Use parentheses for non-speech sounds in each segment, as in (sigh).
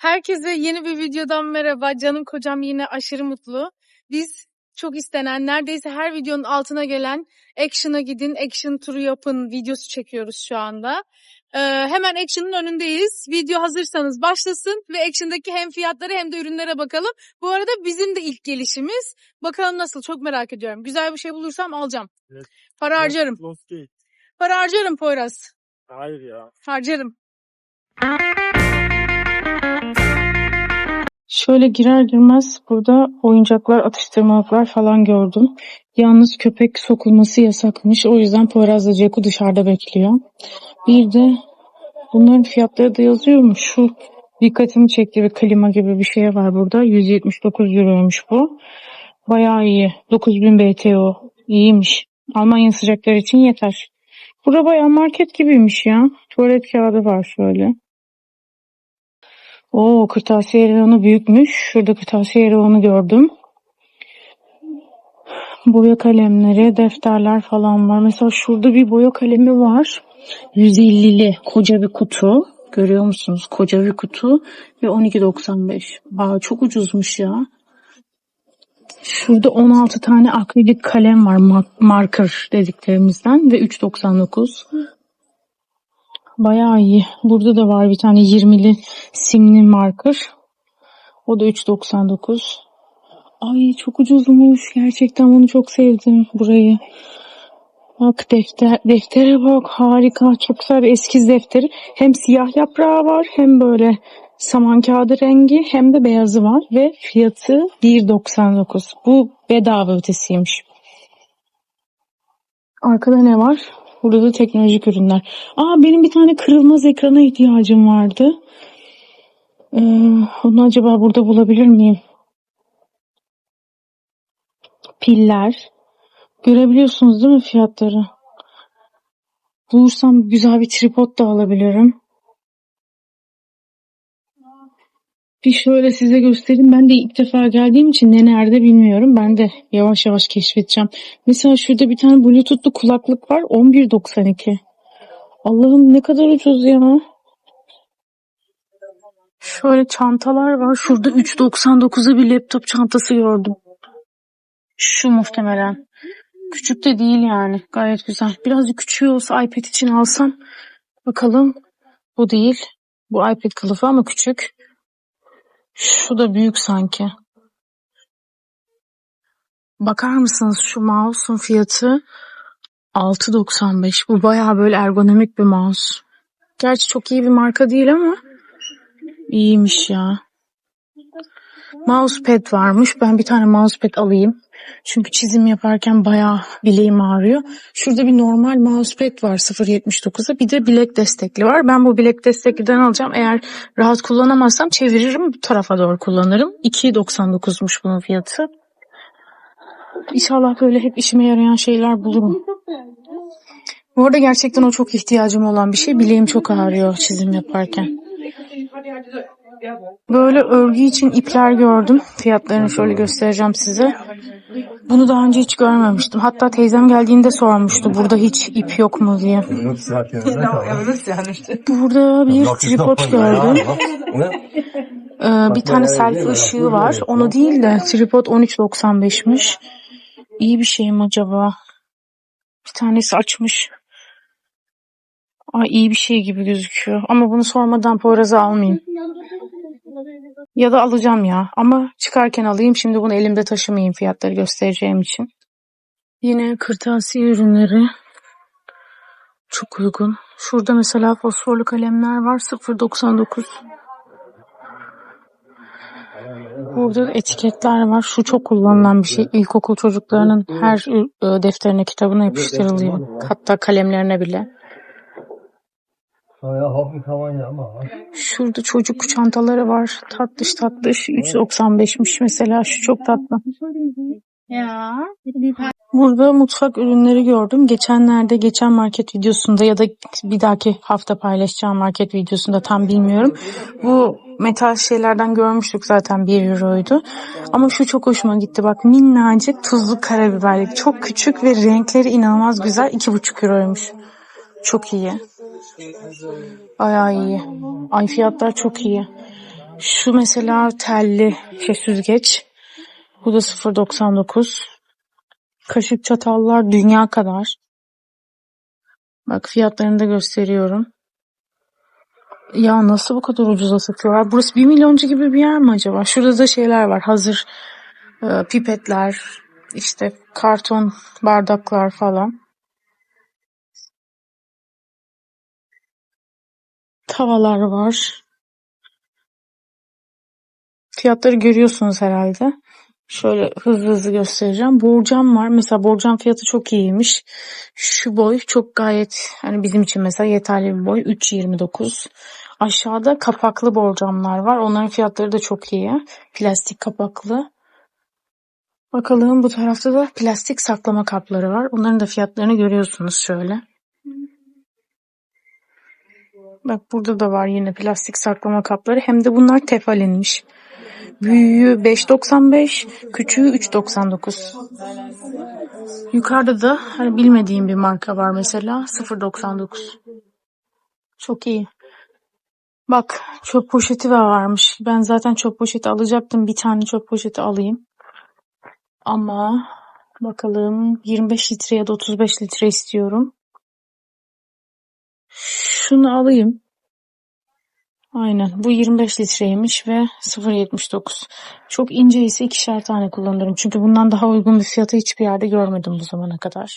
Herkese yeni bir videodan merhaba. Canım kocam yine aşırı mutlu. Biz çok istenen, neredeyse her videonun altına gelen Action'a gidin, Action turu yapın videosu çekiyoruz şu anda. Ee, hemen Action'ın önündeyiz. Video hazırsanız başlasın ve Action'daki hem fiyatları hem de ürünlere bakalım. Bu arada bizim de ilk gelişimiz. Bakalım nasıl çok merak ediyorum. Güzel bir şey bulursam alacağım. Evet. Para harcarım. Para harcarım Poyraz. Hayır ya. Harcarım. Şöyle girer girmez burada oyuncaklar, atıştırmalıklar falan gördüm. Yalnız köpek sokulması yasakmış. O yüzden Poyraz'la Ceku dışarıda bekliyor. Bir de bunların fiyatları da yazıyormuş. Şu dikkatimi çekti bir klima gibi bir şey var burada. 179 euroymuş bu. Bayağı iyi. 9000 BTO. İyiymiş. Almanya sıcakları için yeter. Burada bayağı market gibiymiş ya. Tuvalet kağıdı var şöyle. Oo kırtasiye reyonu büyükmüş. Şurada kırtasiye reyonu gördüm. Boya kalemleri, defterler falan var. Mesela şurada bir boya kalemi var. 150'li koca bir kutu. Görüyor musunuz? Koca bir kutu ve 12.95. Aa, çok ucuzmuş ya. Şurada 16 tane akrilik kalem var. ma- Marker dediklerimizden ve 3.99. Bayağı iyi. Burada da var bir tane 20'li simli marker. O da 3.99. Ay çok ucuzmuş. Gerçekten bunu çok sevdim burayı. Bak defter, deftere bak harika. Çok güzel bir eskiz defteri. Hem siyah yaprağı var hem böyle saman kağıdı rengi hem de beyazı var ve fiyatı 1.99. Bu bedava ötesiymiş. Arkada ne var? Burada da teknolojik ürünler. Aa benim bir tane kırılmaz ekrana ihtiyacım vardı. Ee, onu acaba burada bulabilir miyim? Piller. Görebiliyorsunuz değil mi fiyatları? Bulursam güzel bir tripod da alabilirim. Bir şöyle size göstereyim. Ben de ilk defa geldiğim için ne nerede bilmiyorum. Ben de yavaş yavaş keşfedeceğim. Mesela şurada bir tane bluetoothlu kulaklık var. 11.92. Allah'ım ne kadar ucuz ya. Şöyle çantalar var. Şurada 3.99'a bir laptop çantası gördüm. Şu muhtemelen. Küçük de değil yani. Gayet güzel. Birazcık küçüğü olsa iPad için alsam. Bakalım. Bu değil. Bu iPad kılıfı ama küçük. Şu da büyük sanki. Bakar mısınız şu mouse'un fiyatı 6.95. Bu bayağı böyle ergonomik bir mouse. Gerçi çok iyi bir marka değil ama iyiymiş ya. Mousepad varmış. Ben bir tane mousepad alayım. Çünkü çizim yaparken bayağı bileğim ağrıyor. Şurada bir normal mousepad var 0.79'a. Bir de bilek destekli var. Ben bu bilek destekliden alacağım. Eğer rahat kullanamazsam çeviririm bu tarafa doğru kullanırım. 2.99'muş bunun fiyatı. İnşallah böyle hep işime yarayan şeyler bulurum. Bu arada gerçekten o çok ihtiyacım olan bir şey. Bileğim çok ağrıyor çizim yaparken. Böyle örgü için ipler gördüm. Fiyatlarını şöyle göstereceğim size. Bunu daha önce hiç görmemiştim. Hatta teyzem geldiğinde sormuştu. Burada hiç ip yok mu diye. Burada bir tripod gördüm. Ee, bir tane selfie ışığı var. Onu değil de tripod 13.95'miş. İyi bir şey mi acaba? Bir tanesi açmış. Ay iyi bir şey gibi gözüküyor. Ama bunu sormadan Poyraz'a almayayım. Ya da alacağım ya. Ama çıkarken alayım. Şimdi bunu elimde taşımayayım fiyatları göstereceğim için. Yine kırtasiye ürünleri. Çok uygun. Şurada mesela fosforlu kalemler var. 0.99. Burada etiketler var. Şu çok kullanılan bir şey. İlkokul çocuklarının her e, defterine, kitabına yapıştırılıyor. Hatta kalemlerine bile. Şurada çocuk çantaları var. Tatlış tatlış. 3.95'miş mesela. Şu çok tatlı. Ya. Burada mutfak ürünleri gördüm. Geçenlerde geçen market videosunda ya da bir dahaki hafta paylaşacağım market videosunda tam bilmiyorum. Bu metal şeylerden görmüştük zaten 1 euroydu. Ama şu çok hoşuma gitti. Bak minnacık tuzlu karabiberlik. Çok küçük ve renkleri inanılmaz güzel. 2,5 euroymuş. Çok iyi. Bayağı iyi. Ay fiyatlar çok iyi. Şu mesela telli şey süzgeç. Bu da 0.99. Kaşık çatallar dünya kadar. Bak fiyatlarını da gösteriyorum. Ya nasıl bu kadar ucuza satıyorlar? Burası 1 milyoncu gibi bir yer mi acaba? Şurada da şeyler var. Hazır e, pipetler, işte karton bardaklar falan. Tavalar var. Fiyatları görüyorsunuz herhalde. Şöyle hızlı hızlı göstereceğim. Borcam var. Mesela borcam fiyatı çok iyiymiş. Şu boy çok gayet hani bizim için mesela yeterli bir boy. 3.29. Aşağıda kapaklı borcamlar var. Onların fiyatları da çok iyi. Plastik kapaklı. Bakalım bu tarafta da plastik saklama kapları var. Onların da fiyatlarını görüyorsunuz şöyle. Bak burada da var yine plastik saklama kapları. Hem de bunlar tefalinmiş. Büyüğü 5.95, küçüğü 3.99. Yukarıda da hani bilmediğim bir marka var mesela 0.99. Çok iyi. Bak çöp poşeti varmış. Ben zaten çöp poşeti alacaktım. Bir tane çöp poşeti alayım. Ama bakalım 25 litre ya da 35 litre istiyorum. Şunu alayım. Aynen. Bu 25 litreymiş ve 0.79. Çok ince ise ikişer tane kullanırım. Çünkü bundan daha uygun bir fiyatı hiçbir yerde görmedim bu zamana kadar.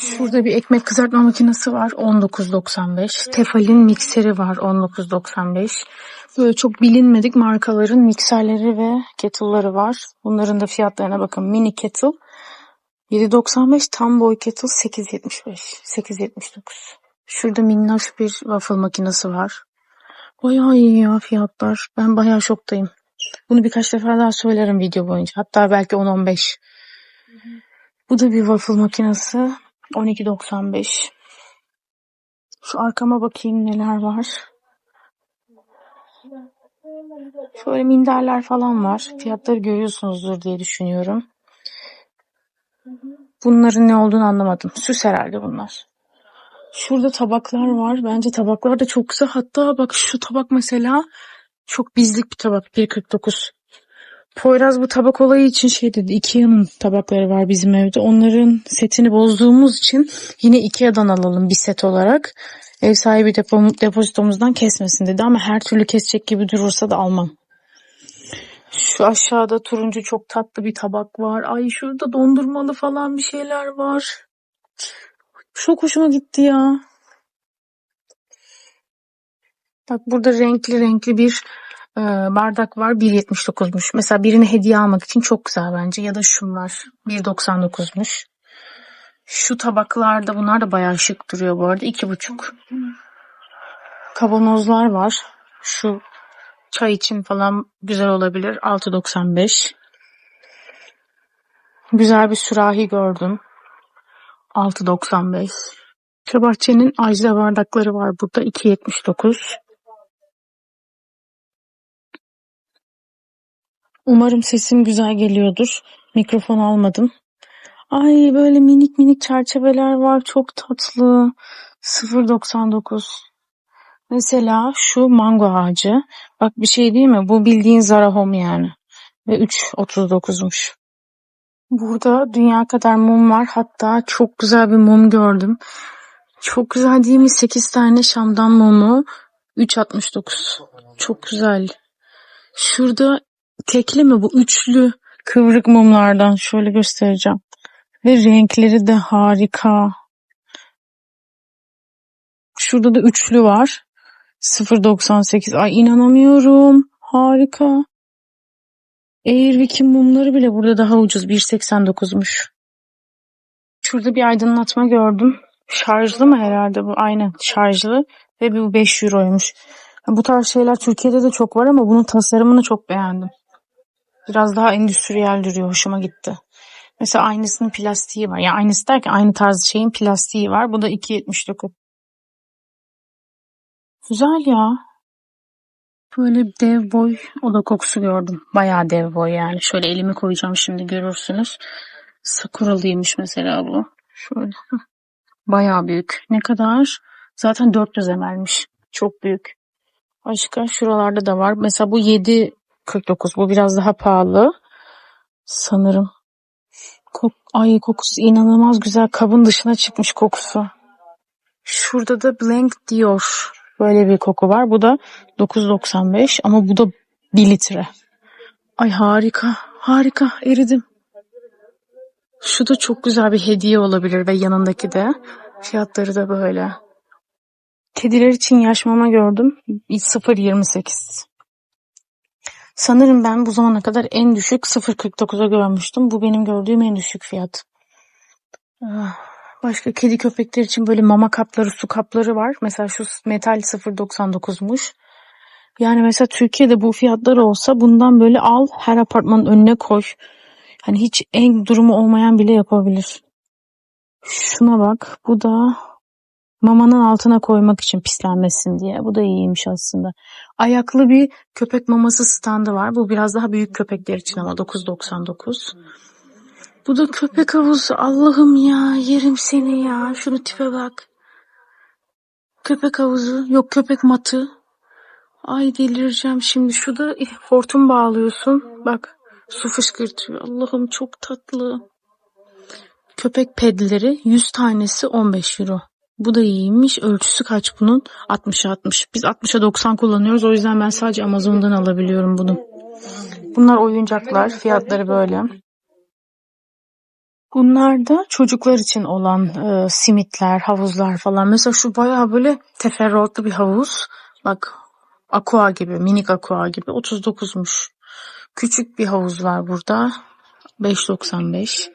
Şurada bir ekmek kızartma makinesi var. 19.95. Tefal'in mikseri var. 19.95. Böyle çok bilinmedik markaların mikserleri ve kettle'ları var. Bunların da fiyatlarına bakın. Mini kettle 7.95. Tam boy kettle 8.75. 8.79. Şurada minnoş bir waffle makinesi var. Bayağı iyi ya fiyatlar. Ben bayağı şoktayım. Bunu birkaç defa daha söylerim video boyunca. Hatta belki 10-15. Bu da bir waffle makinesi. 12.95. Şu arkama bakayım neler var. Şöyle minderler falan var. Fiyatları görüyorsunuzdur diye düşünüyorum. Bunların ne olduğunu anlamadım. Süs herhalde bunlar. Şurada tabaklar var. Bence tabaklar da çok güzel. Hatta bak şu tabak mesela çok bizlik bir tabak. 1.49. Poyraz bu tabak olayı için şey dedi. Ikea'nın tabakları var bizim evde. Onların setini bozduğumuz için yine Ikea'dan alalım bir set olarak. Ev sahibi depo, depozitomuzdan kesmesin dedi ama her türlü kesecek gibi durursa da almam. Şu aşağıda turuncu çok tatlı bir tabak var. Ay şurada dondurmalı falan bir şeyler var. Çok hoşuma gitti ya. Bak burada renkli renkli bir e, bardak var. 1.79'muş. Mesela birine hediye almak için çok güzel bence. Ya da şunlar 1.99'muş. Şu tabaklarda bunlar da bayağı şık duruyor bu arada. 2.5. Kavanozlar var. Şu çay için falan güzel olabilir. 6.95. Güzel bir sürahi gördüm. 6.95. Bahçenin ajda bardakları var burada 2.79. Umarım sesim güzel geliyordur. Mikrofon almadım. Ay böyle minik minik çerçeveler var. Çok tatlı. 0.99. Mesela şu mango ağacı. Bak bir şey değil mi? Bu bildiğin Zara Home yani. Ve 3.39'muş. Burada dünya kadar mum var. Hatta çok güzel bir mum gördüm. Çok güzel değil mi? 8 tane Şam'dan mumu. 3.69. Çok güzel. Şurada tekli mi bu? Üçlü kıvrık mumlardan. Şöyle göstereceğim. Ve renkleri de harika. Şurada da üçlü var. 0.98. Ay inanamıyorum. Harika. Airwick'in mumları bile burada daha ucuz. 1.89'muş. Şurada bir aydınlatma gördüm. Şarjlı mı herhalde bu? Aynen şarjlı. Ve bu 5 euroymuş. Bu tarz şeyler Türkiye'de de çok var ama bunun tasarımını çok beğendim. Biraz daha endüstriyel duruyor. Hoşuma gitti. Mesela aynısının plastiği var. Yani aynısı derken aynı tarz şeyin plastiği var. Bu da 2.79. Güzel ya. Böyle dev boy oda kokusu gördüm. Bayağı dev boy yani. Şöyle elimi koyacağım şimdi görürsünüz. Sakuralıymış mesela bu. Şöyle. Bayağı büyük. Ne kadar? Zaten 400 ml'miş. Çok büyük. Başka şuralarda da var. Mesela bu 7.49. Bu biraz daha pahalı. Sanırım. Kok Ay kokusu inanılmaz güzel. Kabın dışına çıkmış kokusu. Şurada da Blank Dior. Böyle bir koku var. Bu da 9.95 ama bu da 1 litre. Ay harika. Harika. Eridim. Şu da çok güzel bir hediye olabilir ve yanındaki de. Fiyatları da böyle. Kediler için yaş mama gördüm. 0.28. Sanırım ben bu zamana kadar en düşük 0.49'a görmüştüm. Bu benim gördüğüm en düşük fiyat. Ah, Başka kedi köpekler için böyle mama kapları, su kapları var. Mesela şu metal 0.99'muş. Yani mesela Türkiye'de bu fiyatlar olsa bundan böyle al her apartmanın önüne koy. Hani hiç en durumu olmayan bile yapabilir. Şuna bak. Bu da mamanın altına koymak için pislenmesin diye. Bu da iyiymiş aslında. Ayaklı bir köpek maması standı var. Bu biraz daha büyük köpekler için ama 9.99. Bu da köpek havuzu. Allah'ım ya yerim seni ya. Şunu tipe bak. Köpek havuzu. Yok köpek matı. Ay delireceğim şimdi. Şu da hortum bağlıyorsun. Bak su fışkırtıyor. Allah'ım çok tatlı. Köpek pedleri 100 tanesi 15 euro. Bu da iyiymiş. Ölçüsü kaç bunun? 60'a 60. Biz 60'a 90 kullanıyoruz. O yüzden ben sadece Amazon'dan alabiliyorum bunu. Bunlar oyuncaklar. Fiyatları böyle. Bunlar da çocuklar için olan e, simitler, havuzlar falan. Mesela şu bayağı böyle teferruatlı bir havuz. Bak aqua gibi, minik aqua gibi 39'muş. Küçük bir havuz var burada. 5.95.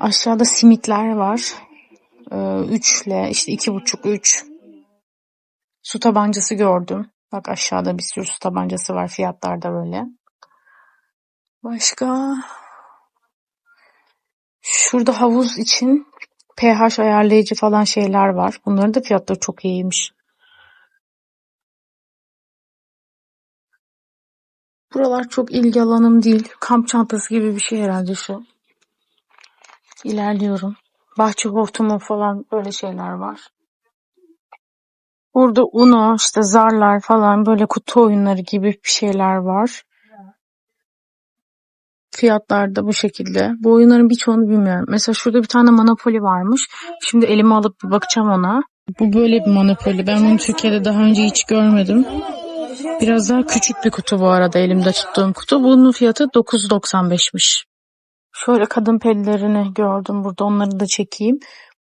Aşağıda simitler var. 3 ile işte 2.5 3. Su tabancası gördüm. Bak aşağıda bir sürü su tabancası var. Fiyatlar da böyle. Başka Şurada havuz için pH ayarlayıcı falan şeyler var. Bunların da fiyatları çok iyiymiş. Buralar çok ilgi alanım değil. Kamp çantası gibi bir şey herhalde şu. İlerliyorum. Bahçe hortumu falan böyle şeyler var. Burada Uno, işte zarlar falan böyle kutu oyunları gibi bir şeyler var. Fiyatlar da bu şekilde. Bu oyunların birçoğunu bilmiyorum. Mesela şurada bir tane Monopoly varmış. Şimdi elime alıp bir bakacağım ona. Bu böyle bir Monopoly. Ben bunu Türkiye'de daha önce hiç görmedim. Biraz daha küçük bir kutu bu arada elimde tuttuğum kutu. Bunun fiyatı 9.95'miş. Şöyle kadın pellerini gördüm burada. Onları da çekeyim.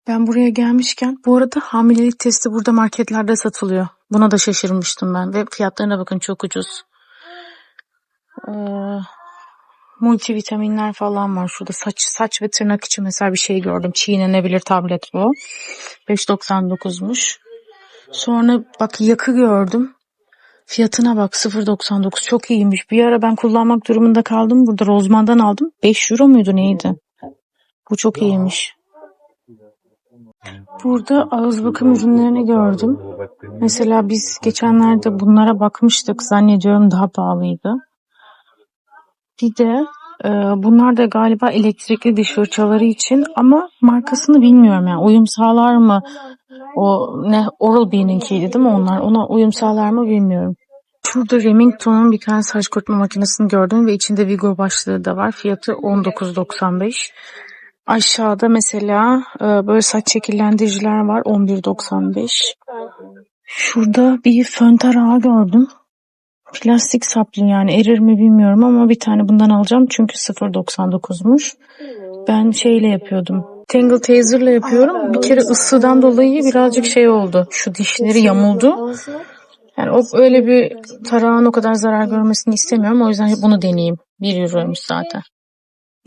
Ben buraya gelmişken bu arada hamilelik testi burada marketlerde satılıyor. Buna da şaşırmıştım ben ve fiyatlarına bakın çok ucuz. Ee, multivitaminler falan var. Şurada saç saç ve tırnak için mesela bir şey gördüm. Çiğnenebilir tablet bu. 5.99'muş. Sonra bak yakı gördüm. Fiyatına bak 0.99 çok iyiymiş. Bir ara ben kullanmak durumunda kaldım. Burada Rozman'dan aldım. 5 euro muydu neydi? Bu çok iyiymiş. Burada ağız bakım ürünlerini gördüm. Mesela biz geçenlerde bunlara bakmıştık. Zannediyorum daha pahalıydı. Bir de e, bunlar da galiba elektrikli diş fırçaları için ama markasını bilmiyorum yani uyum sağlar mı? O ne Oral-B'ninkiydi değil mi onlar? Ona uyum sağlar mı bilmiyorum. Şurada Remington'un bir tane saç kurutma makinesini gördüm ve içinde Vigor başlığı da var. Fiyatı 19.95. Aşağıda mesela e, böyle saç şekillendiriciler var 11.95. Şurada bir fön tarağı gördüm. Plastik saplı yani erir mi bilmiyorum ama bir tane bundan alacağım çünkü 0.99'muş. Ben şeyle yapıyordum. Tangle Taser'la yapıyorum. Bir kere ısıdan dolayı birazcık şey oldu. Şu dişleri yamuldu. Yani o öyle bir tarağın o kadar zarar görmesini istemiyorum. O yüzden bunu deneyeyim. 1 euroymuş zaten.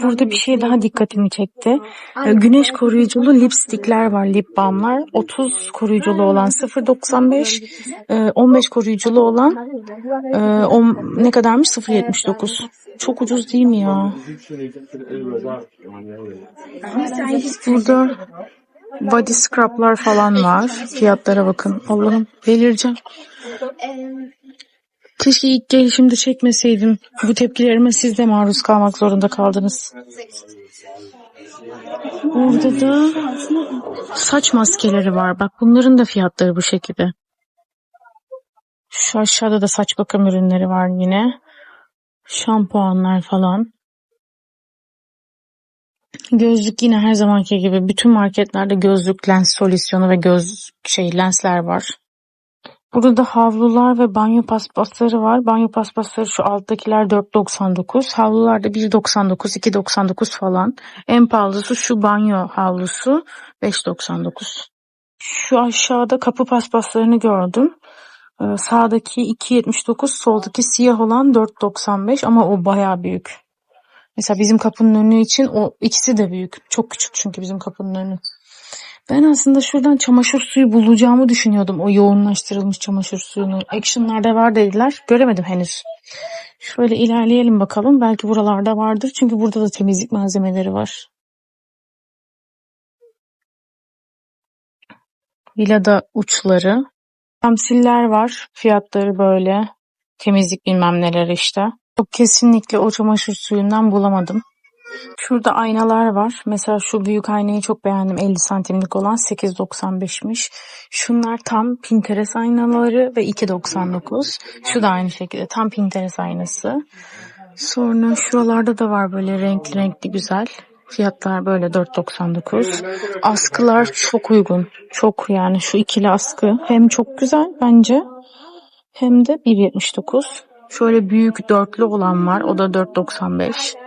Burada bir şey daha dikkatimi çekti. Ee, Güneş koruyuculu lipstikler var, lip balmlar. 30 koruyuculu olan 0.95, e, 15 koruyuculu olan e, ne kadarmış? 0.79. Çok ucuz değil mi ya? Burada body scrub'lar falan var. Fiyatlara bakın. Allah'ım delireceğim. Keşke ilk gelişimde çekmeseydim. Bu tepkilerime siz de maruz kalmak zorunda kaldınız. Burada da saç maskeleri var. Bak bunların da fiyatları bu şekilde. Şu aşağıda da saç bakım ürünleri var yine. Şampuanlar falan. Gözlük yine her zamanki gibi bütün marketlerde gözlük lens solüsyonu ve göz şey lensler var. Burada da havlular ve banyo paspasları var. Banyo paspasları şu alttakiler 4.99. Havlular da 1.99, 2.99 falan. En pahalısı şu banyo havlusu 5.99. Şu aşağıda kapı paspaslarını gördüm. Ee, sağdaki 2.79, soldaki siyah olan 4.95 ama o bayağı büyük. Mesela bizim kapının önü için o ikisi de büyük. Çok küçük çünkü bizim kapının önü. Ben aslında şuradan çamaşır suyu bulacağımı düşünüyordum. O yoğunlaştırılmış çamaşır suyunu. Action'larda var dediler. Göremedim henüz. Şöyle ilerleyelim bakalım. Belki buralarda vardır. Çünkü burada da temizlik malzemeleri var. Vilada uçları. Tamsiller var. Fiyatları böyle. Temizlik bilmem neler işte. Çok kesinlikle o çamaşır suyundan bulamadım. Şurada aynalar var. Mesela şu büyük aynayı çok beğendim. 50 santimlik olan 8.95'miş. Şunlar tam Pinterest aynaları ve 2.99. Şu da aynı şekilde tam Pinterest aynası. Sonra şuralarda da var böyle renkli renkli güzel. Fiyatlar böyle 4.99. Askılar çok uygun. Çok yani şu ikili askı hem çok güzel bence hem de 1.79. Şöyle büyük dörtlü olan var. O da 4.95.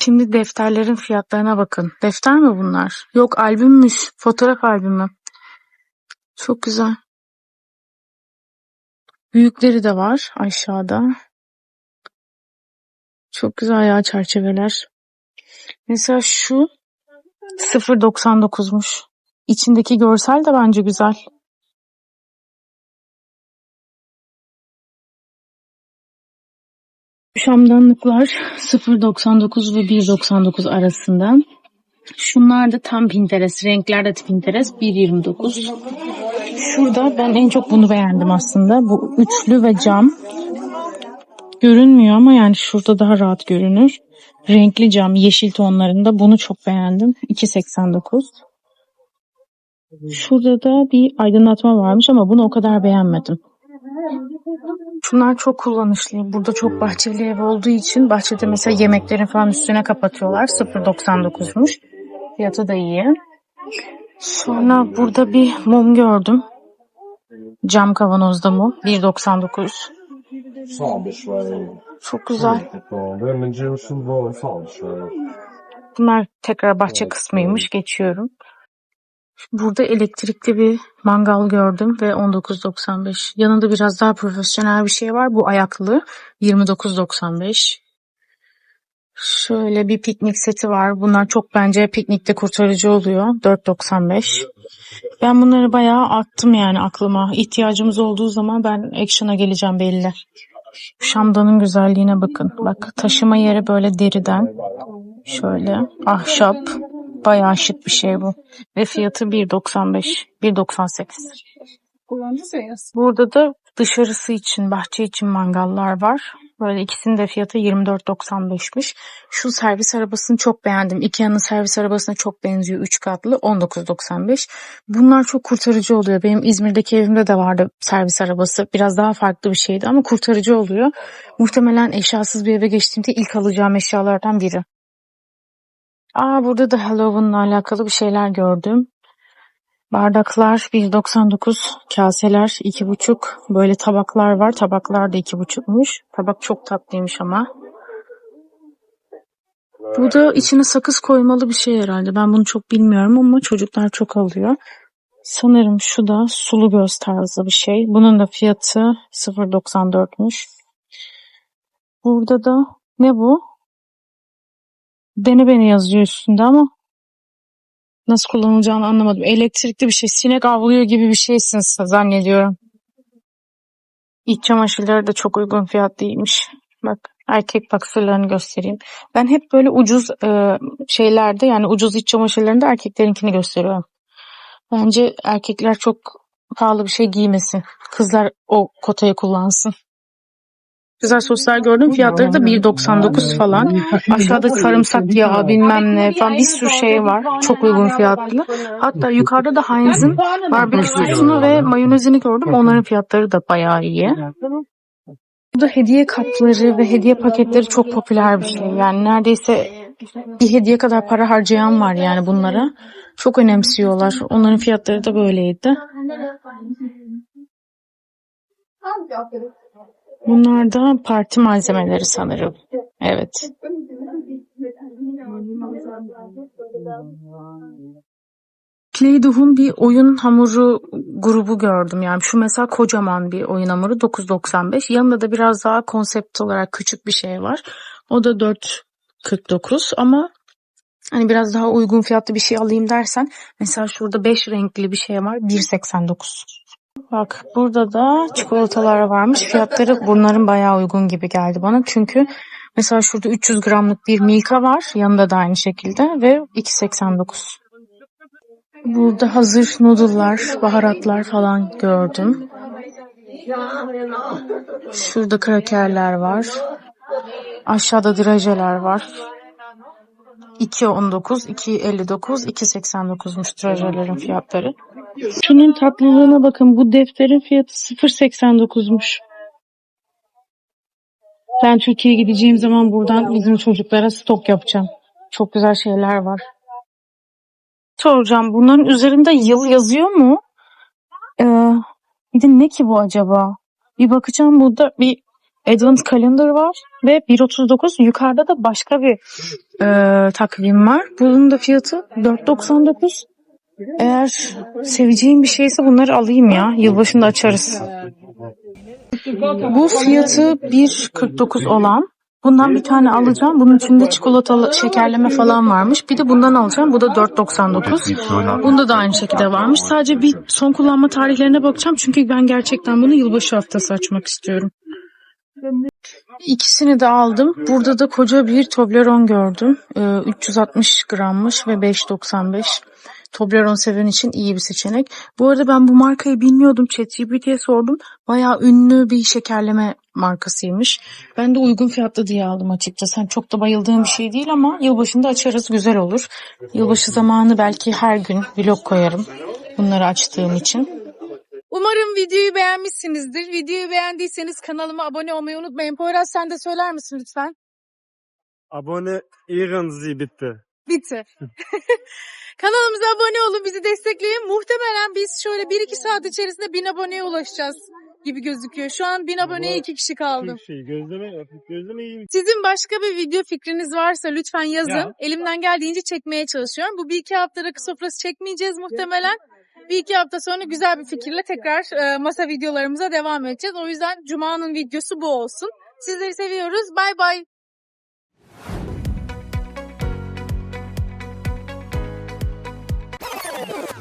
Şimdi defterlerin fiyatlarına bakın. Defter mi bunlar? Yok albümmüş. Fotoğraf albümü. Çok güzel. Büyükleri de var aşağıda. Çok güzel ya çerçeveler. Mesela şu 0.99'muş. İçindeki görsel de bence güzel. Şamdanlıklar 0.99 ve 1.99 arasında. Şunlar da tam Pinterest. Renkler de Pinterest 1.29. Şurada ben en çok bunu beğendim aslında. Bu üçlü ve cam. Görünmüyor ama yani şurada daha rahat görünür. Renkli cam yeşil tonlarında bunu çok beğendim. 2.89. Şurada da bir aydınlatma varmış ama bunu o kadar beğenmedim. Şunlar çok kullanışlı. Burada çok bahçeli ev olduğu için bahçede mesela yemeklerin falan üstüne kapatıyorlar. 0.99'muş. Fiyatı da iyi. Sonra burada bir mum gördüm. Cam kavanozda mum. 1.99. Çok güzel. Bunlar tekrar bahçe kısmıymış. Geçiyorum. Burada elektrikli bir mangal gördüm ve 19.95. Yanında biraz daha profesyonel bir şey var. Bu ayaklı 29.95. Şöyle bir piknik seti var. Bunlar çok bence piknikte kurtarıcı oluyor. 4.95. Ben bunları bayağı attım yani aklıma. İhtiyacımız olduğu zaman ben action'a geleceğim belli. Şamdanın güzelliğine bakın. Bak taşıma yeri böyle deriden. Şöyle ahşap. Bayağı şık bir şey bu. Ve fiyatı 1.95. 1.98. Burada da dışarısı için, bahçe için mangallar var. Böyle ikisinin de fiyatı 24.95'miş. Şu servis arabasını çok beğendim. Ikea'nın servis arabasına çok benziyor. 3 katlı 19.95. Bunlar çok kurtarıcı oluyor. Benim İzmir'deki evimde de vardı servis arabası. Biraz daha farklı bir şeydi ama kurtarıcı oluyor. Muhtemelen eşyasız bir eve geçtiğimde ilk alacağım eşyalardan biri. Aa burada da Halloween'la alakalı bir şeyler gördüm. Bardaklar 1.99, kaseler 2.5, böyle tabaklar var. Tabaklar da 2.5'muş. Tabak çok tatlıymış ama. Bu da içine sakız koymalı bir şey herhalde. Ben bunu çok bilmiyorum ama çocuklar çok alıyor. Sanırım şu da sulu göz tarzı bir şey. Bunun da fiyatı 0.94'müş. Burada da ne bu? Beni beni yazıyor üstünde ama nasıl kullanılacağını anlamadım. Elektrikli bir şey. Sinek avlıyor gibi bir şeysin zannediyorum. İç çamaşırları da çok uygun fiyatlıymış. Bak erkek baksırlarını göstereyim. Ben hep böyle ucuz e, şeylerde yani ucuz iç çamaşırlarında erkeklerinkini gösteriyorum. Bence erkekler çok pahalı bir şey giymesin. Kızlar o kotayı kullansın. Güzel soslar gördüm. Fiyatları da 1.99 falan. Aşağıda sarımsak yağı bilmem ne falan bir sürü şey var. Çok uygun fiyatlı. Hatta yukarıda da Heinz'in barbekü sosunu ve mayonezini gördüm. Onların fiyatları da bayağı iyi. Burada hediye kartları ve hediye paketleri çok popüler bir şey. Yani neredeyse bir hediye kadar para harcayan var yani bunlara. Çok önemsiyorlar. Onların fiyatları da böyleydi. Bunlar da parti malzemeleri sanırım. Evet. Play-Doh'un bir oyun hamuru grubu gördüm. Yani şu mesela kocaman bir oyun hamuru 9.95. Yanında da biraz daha konsept olarak küçük bir şey var. O da 4.49 ama hani biraz daha uygun fiyatlı bir şey alayım dersen mesela şurada 5 renkli bir şey var 1.89. Bak burada da çikolatalar varmış. Fiyatları bunların bayağı uygun gibi geldi bana. Çünkü mesela şurada 300 gramlık bir Milka var. Yanında da aynı şekilde ve 2.89. Burada hazır noodle'lar, baharatlar falan gördüm. Şurada krakerler var. Aşağıda drajeler var. 2.19, 2.59, 2.89'muş drajelerin fiyatları. Şunun tatlılığına bakın. Bu defterin fiyatı 0.89'muş. Ben Türkiye'ye gideceğim zaman buradan bizim çocuklara stok yapacağım. Çok güzel şeyler var. Soracağım. Bunların üzerinde yıl yazıyor mu? Ee, ne ki bu acaba? Bir bakacağım. Burada bir Advent Calendar var ve 1.39 yukarıda da başka bir e, takvim var. Bunun da fiyatı 4.99. Eğer seveceğim bir şeyse bunları alayım ya. Yılbaşında açarız. Bu fiyatı 1.49 olan. Bundan bir tane alacağım. Bunun içinde çikolatalı şekerleme falan varmış. Bir de bundan alacağım. Bu da 4.99. Bunda da aynı şekilde varmış. Sadece bir son kullanma tarihlerine bakacağım. Çünkü ben gerçekten bunu yılbaşı haftası açmak istiyorum. İkisini de aldım. Burada da koca bir Toblerone gördüm. Ee, 360 grammış ve 5.95. Toblerone seven için iyi bir seçenek. Bu arada ben bu markayı bilmiyordum. ChatGPT'ye sordum. Bayağı ünlü bir şekerleme markasıymış. Ben de uygun fiyatlı diye aldım açıkçası. Hani çok da bayıldığım bir şey değil ama yılbaşında açarız güzel olur. Yılbaşı zamanı belki her gün vlog koyarım. Bunları açtığım için. Umarım videoyu beğenmişsinizdir. Videoyu beğendiyseniz kanalıma abone olmayı unutmayın. Poyraz sen de söyler misin lütfen? Abone ihren bitti. Bitti. (laughs) Kanalımıza abone olun, bizi destekleyin. Muhtemelen biz şöyle 1-2 saat içerisinde 1000 aboneye ulaşacağız gibi gözüküyor. Şu an 1000 aboneye 2 kişi kaldı. Şey gözleme gözleme iyi. Sizin başka bir video fikriniz varsa lütfen yazın. Ya. Elimden geldiğince çekmeye çalışıyorum. Bu bir iki hafta rakı sofrası çekmeyeceğiz muhtemelen. Bir iki hafta sonra güzel bir fikirle tekrar e, masa videolarımıza devam edeceğiz. O yüzden Cuma'nın videosu bu olsun. Sizleri seviyoruz. Bay bay. Bye.